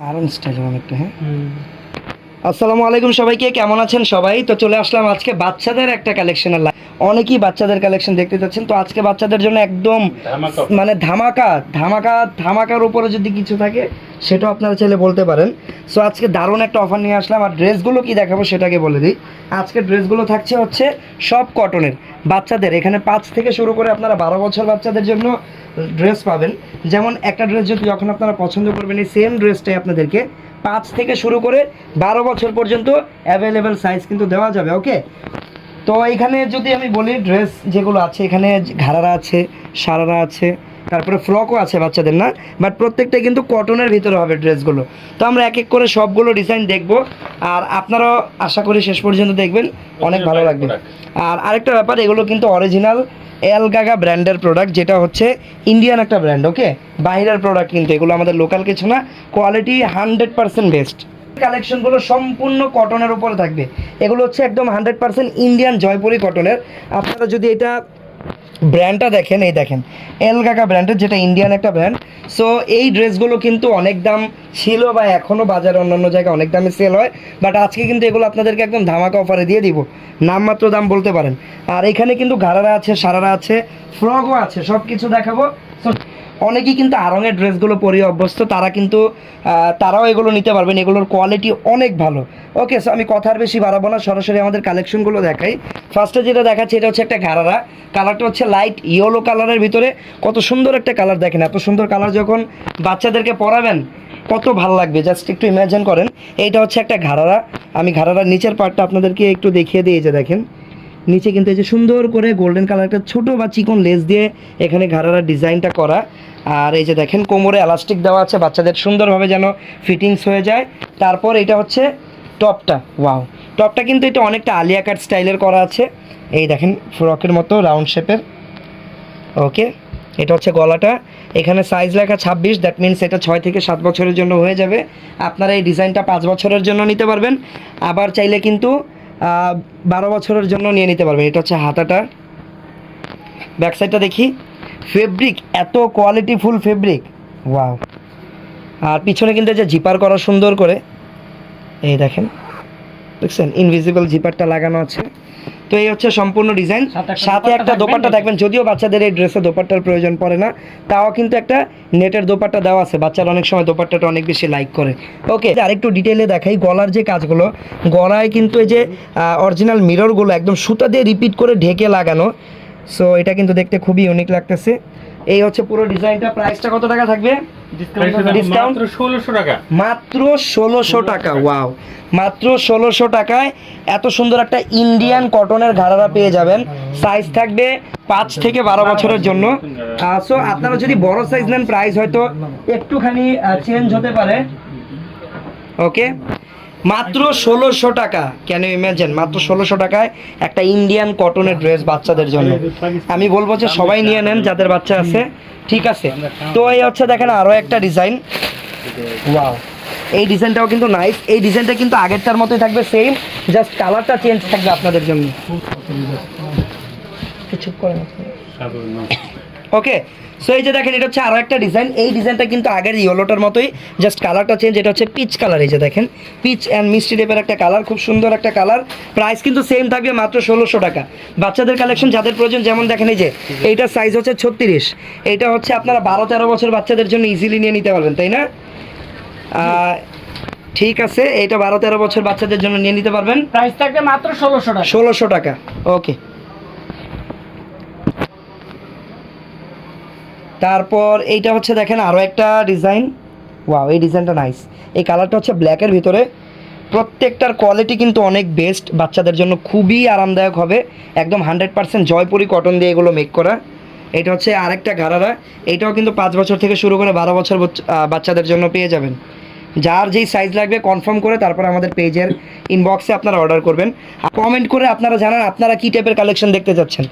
আরন style অনেকটা হ্যাঁ? আসসালামু আলাইকুম সবাইকে কেমন আছেন সবাই? তো চলে আসলাম আজকে বাচ্চাদের একটা কালেকশনের লাইভ অনেকেই বাচ্চাদের কালেকশন দেখতে যাচ্ছেন তো আজকে বাচ্চাদের জন্য একদম মানে ধামাকা ধামাকা ধামাকার উপরে যদি কিছু থাকে সেটাও আপনারা চাইলে বলতে পারেন। সো আজকে দারুণ একটা অফার নিয়ে আসলাম আর ড্রেসগুলো কি দেখাবো সেটাকে বলে দিই। আজকে ড্রেসগুলো থাকছে হচ্ছে সব কটনের বাচ্চাদের, এখানে পাঁচ থেকে শুরু করে আপনারা বারো বছর বাচ্চাদের জন্য ড্রেস পাবেন। যেমন একটা ড্রেস যদি যখন আপনারা পছন্দ করবেন, এই সেম ড্রেসটাই আপনাদেরকে পাঁচ থেকে শুরু করে বারো বছর পর্যন্ত অ্যাভেলেবেল সাইজ কিন্তু দেওয়া যাবে ওকে তো এখানে যদি আমি বলি ড্রেস যেগুলো আছে, এখানে ঘাড়ারা আছে, সারারা আছে তারপরে ফ্রকও আছে বাচ্চাদের, না? বাট প্রত্যেকটাই কিন্তু কটনের ভিতরে হবে ড্রেসগুলো তো আমরা এক এক করে সবগুলো ডিজাইন দেখব। আর আপনারাও আশা করি শেষ পর্যন্ত দেখবেন। অনেক ভালো লাগবে। আর আরেকটা ব্যাপার, এগুলো কিন্তু অরিজিনাল এলগাগা ব্র্যান্ডের প্রোডাক্ট যেটা হচ্ছে ইন্ডিয়ান একটা ব্র্যান্ড ওকে বাইরের প্রোডাক্ট কিন্তু, এগুলো আমাদের লোকাল কিছু না। কোয়ালিটি হান্ড্রেড পার্সেন্ট বেস্ট কালেকশনগুলো সম্পূর্ণ কটনের উপরে থাকবে। এগুলো হচ্ছে একদম হান্ড্রেড পার্সেন্ট ইন্ডিয়ান জয়পুরি কটনের আপনারা যদি এটা ব্র্যান্ডটা দেখেন এই দেখেন। এলকাকা ব্র্যান্ডের যেটা ইন্ডিয়ান একটা ব্র্যান্ড সো এই ড্রেসগুলো কিন্তু অনেক দাম ছিল বা এখনও বাজারে অন্যান্য জায়গায় অনেক দামে সেল হয় বাট আজকে কিন্তু এগুলো আপনাদেরকে একদম ধামাকা অফারে দিয়ে দিব। নামমাত্র দাম বলতে পারেন। আর এখানে কিন্তু ঘাড়ারা আছে সারারা আছে ফ্রকও আছে সব কিছু দেখাবো। So, অনেকেই কিন্তু আরঙের ড্রেসগুলো পরিয়ে অভ্যস্ত, তারা কিন্তু তারাও এগুলো নিতে পারবেন। এগুলোর কোয়ালিটি অনেক ভালো। ওকে সো আমি কথার বেশি বাড়াবো না, সরাসরি আমাদের কালেকশনগুলো দেখাই। ফার্স্টে যেটা দেখাচ্ছি, এটা হচ্ছে একটা ঘাড়ারা। কালারটা হচ্ছে লাইট ইয়েলো কালারের ভিতরে। কত সুন্দর একটা কালার দেখেন, এত সুন্দর কালার যখন বাচ্চাদেরকে পরাবেন, কত ভালো লাগবে। জাস্ট একটু ইমাজিন করেন। এইটা হচ্ছে একটা ঘাড়ারা। আমি ঘাড়ারার নিচের পার্টটা আপনাদেরকে একটু দেখিয়ে এই যে দেখেন। নিচে কিন্তু এই যে সুন্দর করে গোল্ডেন কালার একটা ছোটো বা চিকন লেস দিয়ে এখানে ঘাড়ার ডিজাইনটা করা। আর এই যে দেখেন, কোমরে এলাস্টিক দেওয়া আছে, বাচ্চাদের সুন্দরভাবে যেন ফিটিংস হয়ে যায়। তারপর এটা হচ্ছে টপটা ওয়াও টপটা কিন্তু এটা অনেকটা আলিয়া কাট স্টাইলের করা আছে। এই দেখেন ফ্রকের মতো রাউন্ড শেপের ওকে এটা হচ্ছে গলাটা। এখানে সাইজ লেখা ছাব্বিশ দ্যাট মিনস এটা ছয় থেকে সাত বছরের জন্য হয়ে যাবে। আপনারা এই ডিজাইনটা পাঁচ বছরের জন্য নিতে পারবেন। আবার চাইলে কিন্তু বারো বছরের জন্য নিয়ে নিতে পারবেন। এটা হচ্ছে হাতাটা। ব্যাকসাইডটা দেখি। ফেব্রিক এত কোয়ালিটি ফুল ফেব্রিক ওয়াও আর পিছনে কিন্তু যে জিপার করা সুন্দর করে। এই দেখেন। দেখছেন? ইনভিজিবল জিপারটা লাগানো আছে। তো এই হচ্ছে সম্পূর্ণ ডিজাইন। সাথে একটা দোপাট্টা দেখবেন যদিও বাচ্চাদের এই ড্রেসে দোপাট্টার প্রয়োজন পড়ে না তাও কিন্তু একটা নেটের দোপাট্টা দেওয়া আছে। বাচ্চারা অনেক সময় দোপাট্টাটা অনেক বেশি লাইক করে। ওকে আরেকটু ডিটেলে দেখাই গলার যে কাজগুলো। গলায় কিন্তু এই যে অরিজিনাল মিররগুলো একদম সুতা দিয়ে রিপিট করে ঢেকে লাগানো। সো এটা কিন্তু দেখতে খুবই ইউনিক লাগতেছে। এই হচ্ছে পুরো ডিজাইনটা। প্রাইসটা কত টাকা থাকবে? মাত্র ষোলোশো টাকা। মাত্র ষোলোশো টাকা ওয়াও মাত্র ষোলোশো টাকায় এত সুন্দর একটা ইন্ডিয়ান কটনের ঘাড়ারা পেয়ে যাবেন। সাইজ থাকবে পাঁচ থেকে বারো বছরের জন্য। সো আপনারা যদি বড় সাইজ নেন প্রাইস হয়তো একটুখানি চেঞ্জ হতে পারে। ওকে মাত্র ষোলোশো টাকা। কেন ইমাজিন মাত্র ষোলোশো টাকায় একটা ইন্ডিয়ান কটনের ড্রেস বাচ্চাদের জন্য। আমি বলব যে সবাই নিয়ে নেন যাদের বাচ্চা আছে। ঠিক আছে। তো এই হচ্ছে দেখেন আরও একটা ডিজাইন ওয়াও এই ডিজাইনটাও কিন্তু নাইস এই ডিজাইনটা কিন্তু আগেরটার মতোই থাকবে সেম জাস্ট কালারটা চেঞ্জ থাকবে আপনাদের জন্য। করে ওকে সো এই যে দেখেন এটা হচ্ছে আরও একটা ডিজাইন এই ডিজাইনটা কিন্তু আগের ইয়েলোটার মতোই। জাস্ট কালারটা চেঞ্জ এটা হচ্ছে পিচ কালার এই যে দেখেন। পিচ অ্যান্ড মিষ্টি টাইপের একটা কালার খুব সুন্দর একটা কালার প্রাইস কিন্তু সেম থাকবে মাত্র ষোলোশো টাকা। বাচ্চাদের কালেকশন যাদের প্রয়োজন যেমন দেখেন এই যে এইটার সাইজ হচ্ছে ছত্রিশ। এইটা হচ্ছে আপনারা বারো তেরো বছর বাচ্চাদের জন্য ইজিলি নিয়ে নিতে পারবেন তাই না? ঠিক আছে এইটা বারো তেরো বছর বাচ্চাদের জন্য নিয়ে নিতে পারবেন। প্রাইস থাকবে মাত্র ষোলোশো টাকা। ষোলোশো টাকা। ওকে তারপর এইটা হচ্ছে দেখেন আরও একটা ডিজাইন। ওয়াও, এই ডিজাইনটা নাইস। এই কালারটা হচ্ছে ব্ল্যাকের ভিতরে। প্রত্যেকটার কোয়ালিটি কিন্তু অনেক বেস্ট বাচ্চাদের জন্য খুবই আরামদায়ক হবে। একদম হান্ড্রেড পার্সেন্ট জয়পুরি কটন দিয়ে এগুলো মেক করা। এটা হচ্ছে আরেকটা ঘাড়ারা এটাও কিন্তু পাঁচ বছর থেকে শুরু করে বারো বছর বাচ্চাদের জন্য পেয়ে যাবেন। যার যেই সাইজ লাগবে কনফার্ম করে তারপর আমাদের পেজের ইনবক্সে আপনারা অর্ডার করবেন। কমেন্ট করে আপনারা জানান আপনারা কী টাইপের কালেকশন দেখতে চাচ্ছেন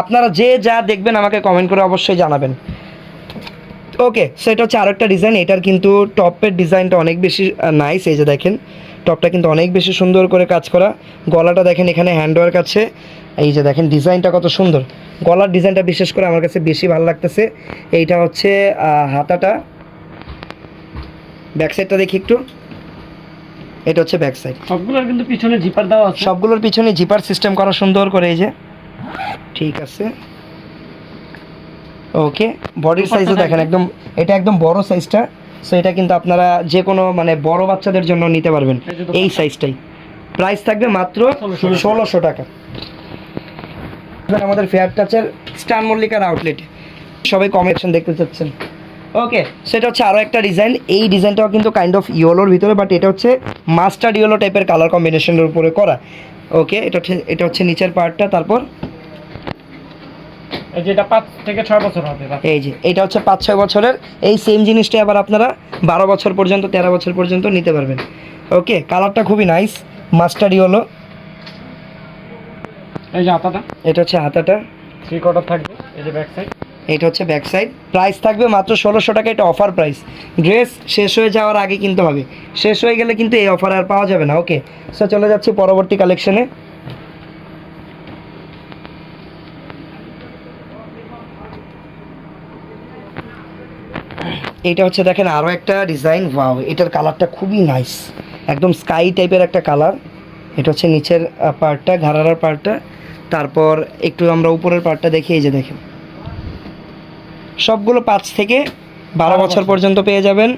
আপনারা যে যা দেখবেন আমাকে কমেন্ট করে অবশ্যই জানাবেন। ওকে সো এটা হচ্ছে আরেকটা ডিজাইন এটার কিন্তু টপের ডিজাইনটা অনেক বেশি নাইস এই যে দেখেন টপটা কিন্তু অনেক বেশি সুন্দর করে কাজ করা। গলাটা দেখেন এখানে হ্যান্ডওয়ার্ক আছে। এই যে দেখেন ডিজাইনটা কত সুন্দর। গলার ডিজাইনটা বিশেষ করে আমার কাছে বেশি ভালো লাগতেছে। এইটা হচ্ছে হাতাটা। ব্যাক সাইডটা দেখি একটু। এটা হচ্ছে ব্যাক সাইড সবগুলোর কিন্তু পিছনে জিপার দেওয়া আছে। সবগুলোর পিছনে জিপার সিস্টেম করা সুন্দর করে এই যে। ঠিক আছে। ওকে বডির সাইজও দেখেন একদম এটা একদম বড় সাইজটা সো এটা কিন্তু আপনারা যে কোনো মানে বড় বাচ্চাদের জন্য নিতে পারবেন এই সাইজটাই প্রাইস থাকবে মাত্র ষোলোশো টাকা। আমাদের ফেয়ার টাচের স্টার মল্লিকার আউটলেটে সবাই কমেকশন দেখতে চাচ্ছেন। ওকে সেটা হচ্ছে আরও একটা ডিজাইন এই ডিজাইনটাও কিন্তু কাইন্ড অফ ইয়েলোর ভিতরে বাট এটা হচ্ছে মাস্টার্ড ইয়েলো টাইপের কালার কম্বিনেশনের উপরে করা। ওকে এটা হচ্ছে এটা হচ্ছে নিচের পার্টটা তারপর পাঁচ থেকে ছয় বছর হবে বাচ্চা। এই যে এটা হচ্ছে পাঁচ ছয় বছরের। এই সেম জিনিসটাই আবার আপনারা বারো বছর পর্যন্ত তেরো বছর পর্যন্ত নিতে পারবেন। ওকে কালারটা খুবই নাইস এই যে হাতাটা। এটা হচ্ছে হাতাটা। থ্রি কোয়ার্টার থাকবে এই যে ব্যাক সাইড এটা হচ্ছে ব্যাক সাইড প্রাইস থাকবে মাত্র ষোলোশো টাকা এটা অফার প্রাইস ড্রেস শেষ হয়ে যাওয়ার আগে কিনতে হবে। ষেষ হয়ে গেলে কিন্তু এই অফার আর পাওয়া যাবে না। ওকে সো চলে যাচ্ছি পরবর্তী কালেকশনে এটা হচ্ছে দেখেন আরও একটা ডিজাইন ওয়াও এটার কালারটা খুবই নাইস একদম স্কাই টাইপের একটা কালার এটা হচ্ছে নিচের পার্টটা ঘাড়ার পার্টটা তারপর একটু আমরা উপরের পার্টটা দেখি এই যে দেখেন। সবগুলো পাঁচ থেকে বারো বছর পর্যন্ত পেয়ে যাবেন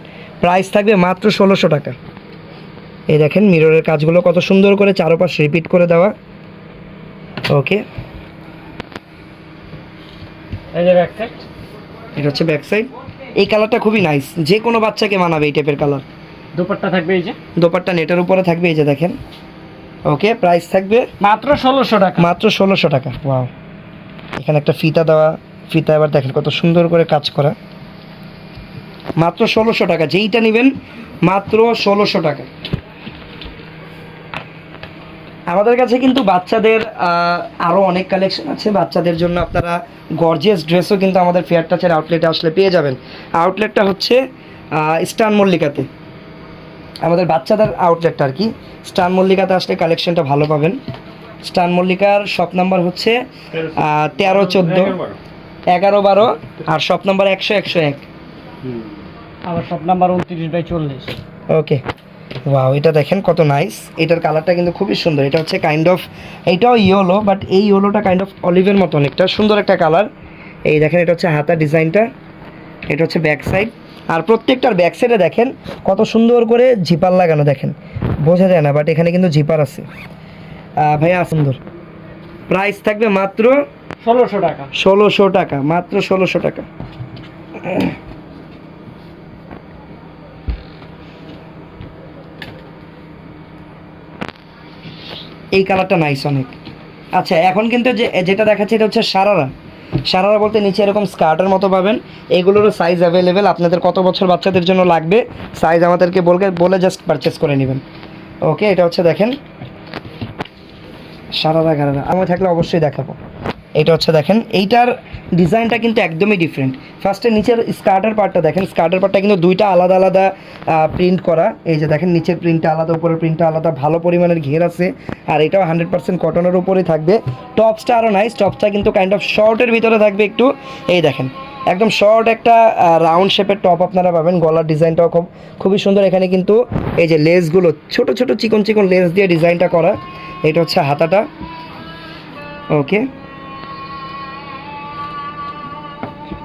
প্রাইস থাকবে মাত্র ষোলোশো টাকা। এই দেখেন মিররের কাজগুলো কত সুন্দর করে চারোপাশ রিপিট করে দেওয়া। ওকে এটা হচ্ছে ব্যাক সাইড এই কালারটা খুবই নাইস যে কোনো বাচ্চাকে মানাবে এই টাইপের কালার দুপাট্টা থাকবে এই যে? দোপাট্টা নেটের উপরে থাকবে এই যে দেখেন। ওকে প্রাইস থাকবে মাত্র ষোলোশো টাকা। মাত্র ষোলোশো টাকা। ওয়াও এখানে একটা ফিতা দেওয়া ফিতা এবার দেখেন কত সুন্দর করে কাজ করা। মাত্র ষোলোশো টাকা যেইটা নেবেন মাত্র ষোলোশো টাকা। আমাদের কাছে কিন্তু বাচ্চাদের আরও অনেক কালেকশন আছে। বাচ্চাদের জন্য আপনারা গর্জিয়াস ড্রেসও কিন্তু আমাদের ফেয়ার টাচের আউটলেটে আসলে পেয়ে যাবেন। আউটলেটটা হচ্ছে স্টান মল্লিকাতে আমাদের বাচ্চাদের আউটলেটটা আর কি। স্টান মল্লিকাতে আসলে কালেকশনটা ভালো পাবেন। স্টান মল্লিকার শপ নাম্বার হচ্ছে তেরো চোদ্দ এগারো বারো আর শপ নাম্বার একশো একশো এক। আবার সব নাম্বার উনত্রিশ বাই চল্লিশ। ওকে ওয়াও এটা দেখেন কত নাইস এটার কালারটা কিন্তু খুবই সুন্দর। এটা হচ্ছে কাইন্ড অফ এইটাও ইয়েলো বাট এই ইয়েলোটা কাইন্ড অফ অলিভের মতো অনেকটা। সুন্দর একটা কালার এই দেখেন এটা হচ্ছে হাতা ডিজাইনটা। এটা হচ্ছে ব্যাক সাইড আর প্রত্যেকটার ব্যাক সাইডে দেখেন কত সুন্দর করে জিপার লাগানো দেখেন। বোঝা যায় না বাট এখানে কিন্তু জিপার আছে। ভাইয়া সুন্দর। প্রাইস থাকবে মাত্র ষোলোশো টাকা। ষোলোশো টাকা মাত্র ষোলোশো টাকা। এই কালারটা নাইস অনেক। আচ্ছা এখন কিন্তু যে, যেটা দেখাচ্ছে এটা হচ্ছে সারারা। সারারা বলতে নিচে এরকম স্কার্টের মতো পাবেন। এগুলোরও সাইজ অ্যাভেলেবেল আপনাদের কত বছর বাচ্চাদের জন্য লাগবে সাইজ আমাদেরকে বলবে, বলে জাস্ট পারচেস করে নেবেন। ওকে এটা হচ্ছে দেখেন। সারারা, গারারা। আমি থাকলে অবশ্যই দেখাবো। এটা হচ্ছে দেখেন, এইটার ডিজাইনটা কিন্তু একদমই ডিফারেন্ট ফার্স্টে নিচের স্কার্টের পার্টটা দেখেন, স্কার্টের পার্টটা কিন্তু দুইটা আলাদা আলাদা প্রিন্ট করা। এই যে দেখেন, নিচের প্রিন্টটা আলাদা, উপরের প্রিন্টটা আলাদা, ভালো পরিমাণের ঘের আছে। আর এটাও হান্ড্রেড পার্সেন্ট কটনের উপরেই থাকবে। টপসটা আরও নাইস টপসটা কিন্তু কাইন্ড অফ শর্টের ভিতরে থাকবে একটু। এই দেখেন, একদম শর্ট একটা রাউন্ড শেপের টপ আপনারা পাবেন। গলার ডিজাইনটাও খুব, খুবই সুন্দর। এখানে কিন্তু এই যে লেসগুলো ছোট ছোট চিকন চিকন লেস দিয়ে ডিজাইনটা করা। এটা হচ্ছে হাতাটা। ওকে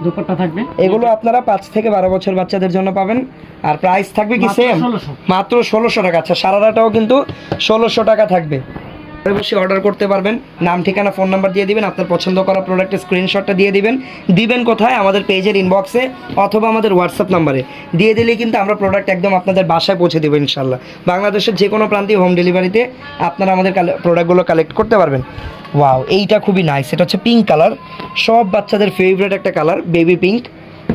দুপাট্টা থাকবে। এগুলো আপনারা পাঁচ থেকে বারো বছর বাচ্চাদের জন্য পাবেন। আর প্রাইস থাকবে কি সেম মাত্র ষোলোশো টাকা। আচ্ছা সারাটাও কিন্তু ষোলোশো টাকা থাকবে। ঘরে বসে অর্ডার করতে পারবেন। নাম ঠিকানা ফোন নাম্বার দিয়ে দিবেন। আপনার পছন্দ করা প্রোডাক্টের স্ক্রিনশটটা দিয়ে দিবেন। দিবেন কোথায়? আমাদের পেজের ইনবক্সে অথবা আমাদের হোয়াটসঅ্যাপ নাম্বারে দিয়ে দিলেই কিন্তু আমরা প্রোডাক্ট একদম আপনাদের বাসায় পৌঁছে দেবো ইনশাল্লাহ বাংলাদেশের যে কোনো প্রান্তীয় হোম ডেলিভারিতে আপনারা আমাদের প্রোডাক্টগুলো কালেক্ট করতে পারবেন। ওয়াও এইটা খুবই নাইস এটা হচ্ছে পিঙ্ক কালার সব বাচ্চাদের ফেভারিট একটা কালার বেবি পিঙ্ক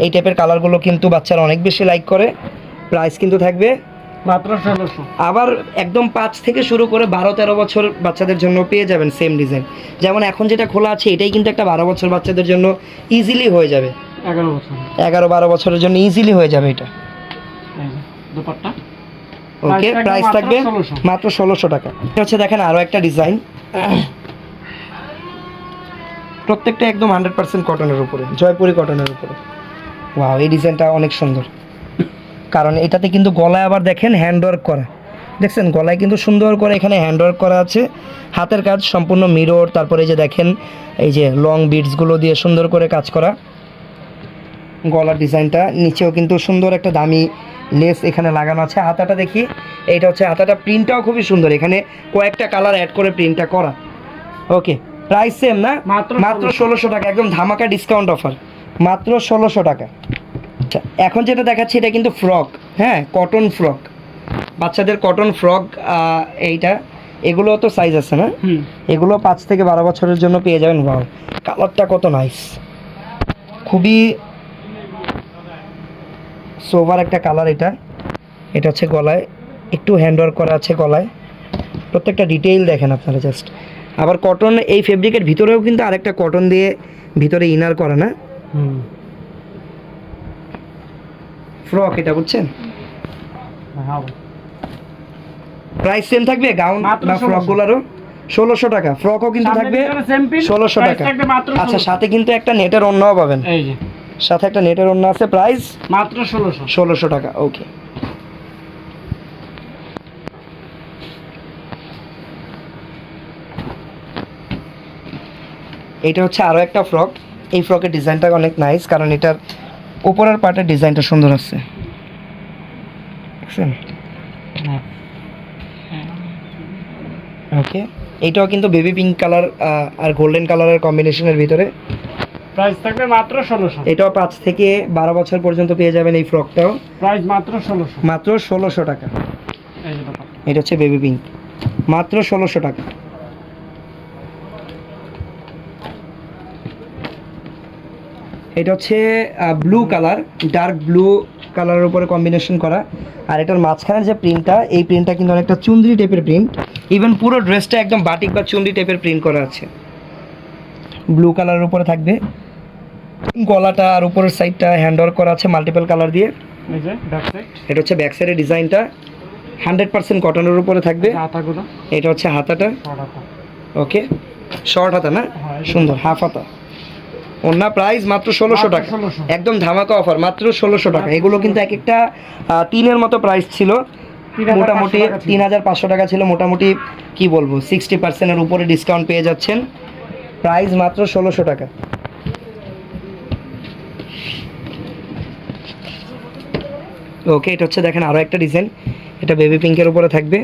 এই টাইপের কালারগুলো কিন্তু বাচ্চারা অনেক বেশি লাইক করে। প্রাইস কিন্তু থাকবে মাত্র ষোলোশো। আবার একদম পাঁচ থেকে শুরু করে বারো তেরো বছর বাচ্চাদের জন্য পেয়ে যাবেন সেম ডিজাইন যেমন এখন যেটা খোলা আছে এটাই কিন্তু একটা বারো বছর বাচ্চাদের জন্য ইজিলি হয়ে যাবে। এগারো বছর। এগারো বারো বছরের জন্য ইজিলি হয়ে যাবে এটা। দুপাট্টা। ওকে প্রাইস থাকবে থাকবে মাত্র 1600 মাত্র ষোলোশো টাকা। এটা হচ্ছে দেখেন আরও একটা ডিজাইন প্রত্যেকটা একদম হান্ড্রেড পার্সেন্ট কটনের উপরে, জয়পুরি কটনের উপরে। ওয়াও এই ডিজাইনটা অনেক সুন্দর। কারণ এটাতে কিন্তু গলায় আবার দেখেন হ্যান্ড ওয়ার্ক করা। দেখছেন? গলায় কিন্তু সুন্দর করে এখানে হ্যান্ড ওয়ার্ক করা আছে। হাতের কাজ সম্পূর্ণ মিরর তারপরে যে দেখেন, এই যে লং বিটসগুলো দিয়ে সুন্দর করে কাজ করা। গলার ডিজাইনটা নিচেও কিন্তু সুন্দর একটা দামি লেস এখানে লাগানো আছে। হাতাটা দেখি, এইটা হচ্ছে হাতাটা প্রিন্টটাও খুবই সুন্দর। এখানে কয়েকটা কালার অ্যাড করে প্রিন্টটা করা। ওকে প্রাইস সেম না? মাত্র ষোলোশো। টাকা একদম ধামাকা ডিসকাউন্ট অফার মাত্র ষোলোশো টাকা। আচ্ছা এখন যেটা দেখাচ্ছি এটা কিন্তু ফ্রক হ্যাঁ কটন ফ্রক বাচ্চাদের কটন ফ্রক এইটা এগুলো তো সাইজ আছে না? এগুলো পাঁচ থেকে বারো বছরের জন্য পেয়ে যাবেন ওয়াও কালারটা কত নাইস খুবই সোভার একটা কালার এটা। এটা হচ্ছে গলায় একটু হ্যান্ডওয়ার্ক করা আছে গলায়। প্রত্যেকটা ডিটেইল দেখেন আপনারা জাস্ট আবার কটন এই ফেব্রিকের ভিতরেও কিন্তু আরেকটা কটন দিয়ে ভিতরে ইনার করে না? ফ্রক এটা বুঝছেন? হ্যাঁ। প্রাইস সেম থাকবে গাউন বা 1600 ফ্রকগুলোরও? ষোলোশো টাকা। ফ্রকও কিন্তু থাকবে ষোলোশো টাকা। আচ্ছা সাথে কিন্তু একটা নেটের অন্যও পাবেন। সাথে একটা নেটের অন্য আছে প্রাইস মাত্র ষোলোশো। ষোলোশো টাকা ওকে এটা হচ্ছে আরও একটা ফ্রক। এই ফ্রকের ডিজাইনটা অনেক নাইস কারণ এটার উপরের পার্টের ডিজাইনটা সুন্দর আছে। দেখছেন? ওকে এইটাও কিন্তু বেবি পিঙ্ক কালার আর গোল্ডেন কালারের কম্বিনেশনের ভিতরে। প্রাইস থাকবে মাত্র ষোলোশো। এটাও পাঁচ থেকে বারো বছর পর্যন্ত পেয়ে যাবেন এই ফ্রকটাও। প্রাইস মাত্র ষোলোশো। মাত্র ষোলোশো টাকা। এটা হচ্ছে বেবি পিঙ্ক মাত্র ষোলোশো টাকা। এটা হচ্ছে ব্লু কালার ডার্ক ব্লু কালারের উপরে কম্বিনেশন করা। আর এটার মাঝখানের যে প্রিন্টটা এই প্রিন্টটা কিন্তু অনেকটা চুন্দ্রি টাইপের প্রিন্ট ইভেন পুরো ড্রেসটা একদম বাটিক বা চুন্দ্রি টাইপের প্রিন্ট করা আছে। ব্লু কালারের উপরে থাকবে। গলাটা আর উপরের সাইডটা হ্যান্ডওয়ার্ক করা আছে মাল্টিপল কালার দিয়ে। এটা হচ্ছে ব্যাক সাইডের ডিজাইনটা হান্ড্রেড পার্সেন্ট কটনের উপরে থাকবে। এটা হচ্ছে হাতাটা। ওকে শর্ট হাতা না? হ্যাঁ, সুন্দর হাফ হাতা। অন্য প্রাইস মাত্র ষোলোশো টাকা। 1600 একদম ধামাকা অফার মাত্র ষোলোশো টাকা। এগুলো কিন্তু এক একটা তিনের মতো প্রাইস ছিল। মোটামুটি তিন হাজার পাঁচশো টাকা ছিল। মোটামুটি কি বলব সিক্সটি পার্সেন্টের উপরে ডিসকাউন্ট পেয়ে যাচ্ছেন। প্রাইস মাত্র ষোলোশো টাকা। ওকে এটা হচ্ছে দেখেন আরও একটা ডিজাইন এটা বেবি পিঙ্কের উপরে থাকবে।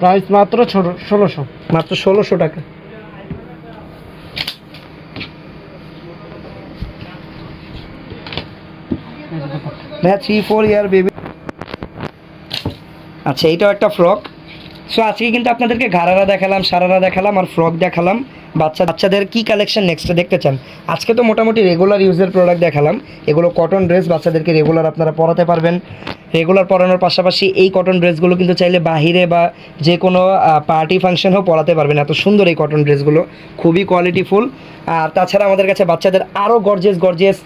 প্রাইস মাত্র ষোলোশো। মাত্র ষোলোশো টাকা এই যে দেখো ভাইয়া থ্রি ফোর ইয়ার বেবি আচ্ছা এইটাও একটা ফ্রক সো আজকে কিন্তু আপনাদেরকে ঘাড়ারা দেখালাম, সারারা দেখালাম আর ফ্রক দেখালাম। বাচ্চা বাচ্চাদের কি কালেকশন নেক্সটে দেখতে চান? আজকে তো মোটামুটি রেগুলার ইউজের প্রোডাক্ট দেখালাম। এগুলো কটন ড্রেস বাচ্চাদেরকে রেগুলার আপনারা পরাতে পারবেন। রেগুলার পরানোর পাশাপাশি এই কটন ড্রেসগুলো কিন্তু চাইলে বাহিরে বা যে কোনো পার্টি ফাংশনেও পরাতে পারবেন। এত সুন্দর এই কটন ড্রেসগুলো খুবই কোয়ালিটিফুল আর তাছাড়া আমাদের কাছে বাচ্চাদের আরও গর্জেস গর্জেস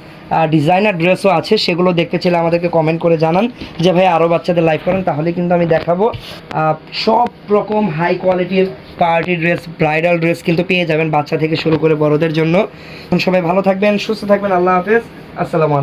ডিজাইনার ড্রেসও আছে, সেগুলো দেখতে চাইলে আমাদেরকে কমেন্ট করে জানান যে, ভাই আরও বাচ্চাদের লাইভ করেন, তাহলে কিন্তু আমি দেখাবো। সব রকম হাই কোয়ালিটির পার্টি ড্রেস ব্রাইডাল ড্রেস কিন্তু পেয়ে যাবেন বাচ্চা থেকে শুরু করে বড়দের জন্য। সবাই ভালো থাকবেন, সুস্থ থাকবেন, আল্লাহ হাফেজ। আসসালামু আলাইকুম।